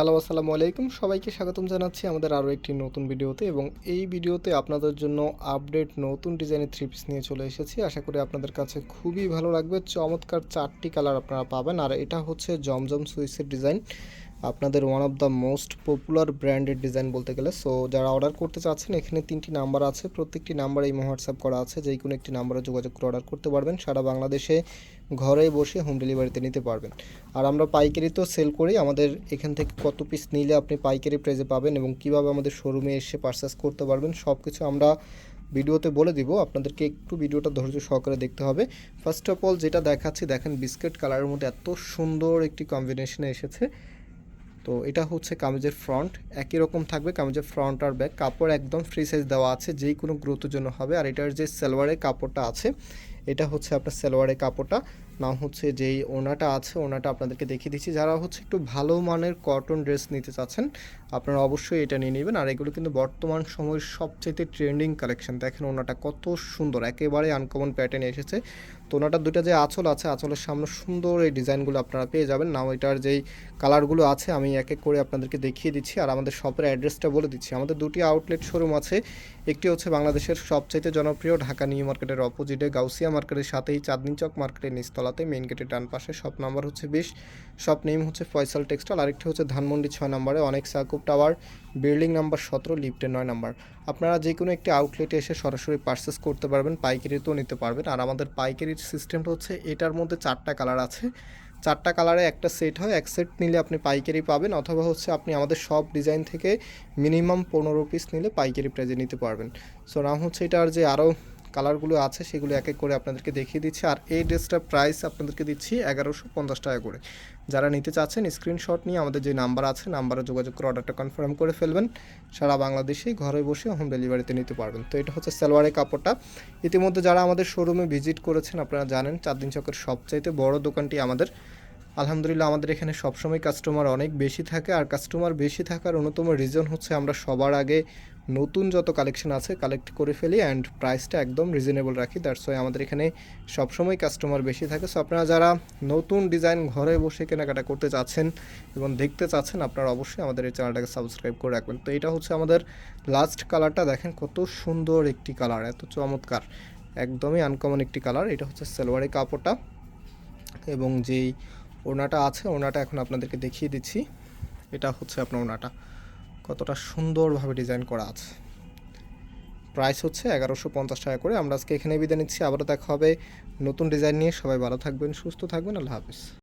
Hello, আসসালামু আলাইকুম। সবাইকে স্বাগতম জানাচ্ছি আমাদের আরও একটি নতুন ভিডিওতে এবং এই ভিডিওতে আপনাদের জন্য আপডেট নতুন ডিজাইনের থ্রি পিস নিয়ে চলে এসেছি। আশা করি আপনাদের কাছে খুবই ভালো লাগবে। চমৎকার চারটি কালার আপনারা পাবেন। আর এটা হচ্ছে জমজম সুইসের ডিজাইন। আপনাদের one of the most popular branded design বলতে গেলে। সো যারা অর্ডার করতে চাচ্ছেন, এখানে তিনটি নাম্বার আছে। প্রত্যেকটি নাম্বার এই হোয়াটসঅ্যাপ করা আছে। যেই কোনো একটি নাম্বারে যোগাযোগ করে অর্ডার করতে পারবেন। সারা বাংলাদেশে ঘরে বসে হোম ডেলিভারিতে নিতে পারবেন। আর আমরা পাইকারি তো সেল করি। আমাদের এখান থেকে কত পিস নিলে আপনি পাইকারি প্রাইজে পাবেন এবং কীভাবে আমাদের শোরুমে এসে পারচেস করতে পারবেন সব কিছু আমরা ভিডিওতে বলে দিব। আপনাদেরকে একটু ভিডিওটা ধৈর্য সহকারে দেখতে হবে। ফার্স্ট অফ অল যেটা দেখাচ্ছি, দেখেন বিস্কিট কালারের মধ্যে এত সুন্দর একটি কম্বিনেশনে এসেছে। তো এটা হচ্ছে কামিজের ফ্রন্ট একই রকম থাকবে কামিজের ফ্রন্ট আর ব্যাক কাপড় একদম ফ্রি সাইজ দেওয়া আছে, যেই কোনো গ্রোথের জন্য হবে। আর এটার যে সালোয়ারের কাপড়টা আছে এটা হচ্ছে আপনার সালোয়ারের কাপড়টা। নাম হচ্ছে যেই ওনাটা আছে, ওনাটা আপনাদেরকে দেখিয়ে দিচ্ছি। যারা হচ্ছে একটু ভালো মানের কটন ড্রেস নিতে চাচ্ছেন, আপনারা অবশ্যই এটা নিয়ে নেবেন। আর এগুলো কিন্তু বর্তমান সময়ের সবচেয়ে ট্রেন্ডিং কালেকশন দেখেন ওনাটা কত সুন্দর, একেবারে আনকমন প্যাটার্নে এসেছে। তো ওনাটার দুটা যে আঁচল আছে, আঁচলের সামনে সুন্দর এই ডিজাইনগুলো আপনারা পেয়ে যাবেন। নাও এটার যেই কালারগুলো আছে, আমি এক এক করে আপনাদেরকে দেখিয়ে দিচ্ছি। আর আমাদের শপের অ্যাড্রেসটা বলে দিচ্ছি। আমাদের দুটি আউটলেট শোরুম আছে। একটি হচ্ছে বাংলাদেশের সবচাইতে জনপ্রিয় ঢাকা নিউ মার্কেটের অপোজিটে গাউসিয়া মার্কেটের সাথেই চাঁদনি চক মার্কেটের নিচতলাতে মেইন গেটের ডান পাশে শপ নাম্বার হচ্ছে বিশ শপ নেম হচ্ছে ফয়সাল টেক্সটাইল আরেকটি হচ্ছে ধানমন্ডি ছয় নম্বরে অনেক সাকুব টাওয়ার বিল্ডিং নাম্বার সতেরো লিফটের নয় নাম্বার আপনারা যে কোনো একটি আউটলেটে এসে সরাসরি পারচেস করতে পারবেন পাইকারিতেও নিতে পারবেন। আর আমাদের পাইকারির সিস্টেমটা হচ্ছে এটার মধ্যে চারটা কালার আছে। চারটা কালারে একটা সেট হয়, এক সেট নিলে আপনি পাইকারি পাবেন অথবা হচ্ছে আপনি আমাদের সব ডিজাইন থেকে মিনিমাম পনেরো পিস নিলে পাইকারি প্রাইজে নিতে পারবেন। সো নাম হচ্ছে এটার যে আরও কালারগুলো আছে, সেগুলো এক এক করে আপনাদেরকে দেখিয়ে দিচ্ছি। আর এই ড্রেসটার প্রাইস আপনাদেরকে দিচ্ছি এগারোশো পঞ্চাশ টাকা করে। যারা নিতে চাচ্ছেন স্ক্রিনশট নিয়ে আমাদের যে নাম্বার আছে নাম্বারে যোগাযোগ করে অর্ডারটা কনফার্ম করে ফেলবেন। সারা বাংলাদেশেই ঘরে বসে হোম ডেলিভারিতে নিতে পারবেন। তো এটা হচ্ছে সালোয়ারের কাপড়টা। ইতিমধ্যে যারা আমাদের শোরুমে ভিজিট করেছেন, আপনারা জানেন চার দিন চকের সবচাইতে বড় দোকানটি আমাদের। আলহামদুলিল্লাহ, আমাদের এখানে সবসময় কাস্টমার অনেক বেশি থাকে। আর কাস্টমার বেশি থাকার অন্যতম রিজন হচ্ছে আমরা সবার আগে নতুন যত কালেকশন আছে কালেক্ট করে ফেলি অ্যান্ড প্রাইসটা একদম রিজনেবল রাখি। দ্যাটস ওয়াই আমাদের এখানে সবসময় কাস্টমার বেশি থাকে। সো আপনারা যারা নতুন ডিজাইন ঘরে বসে কেনাকাটা করতে চাচ্ছেন এবং দেখতে চাচ্ছেন, আপনারা অবশ্যই আমাদের এই চ্যানেলটাকে সাবস্ক্রাইব করে রাখবেন। তো এটা হচ্ছে আমাদের লাস্ট কালারটা দেখেন কত সুন্দর একটি কালার এত চমৎকার। একদমই আনকমন একটি কালার এটা হচ্ছে সালোয়ারের কাপড়টা। এবং যেই ওড়নাটা আছে, ওড়নাটা এখন আপনাদেরকে দেখিয়ে দিচ্ছি। এটা হচ্ছে আপনার ওড়নাটা। কতটা সুন্দরভাবে ডিজাইন করা আছে। প্রাইস হচ্ছে এগারোশো পঞ্চাশ টাকা করে। আমরা আজকে এখানে বিদায় নিচ্ছি। আবারও দেখা হবে নতুন ডিজাইন নিয়ে। সবাই ভালো থাকবেন, সুস্থ থাকবেন। আল্লাহ হাফিজ।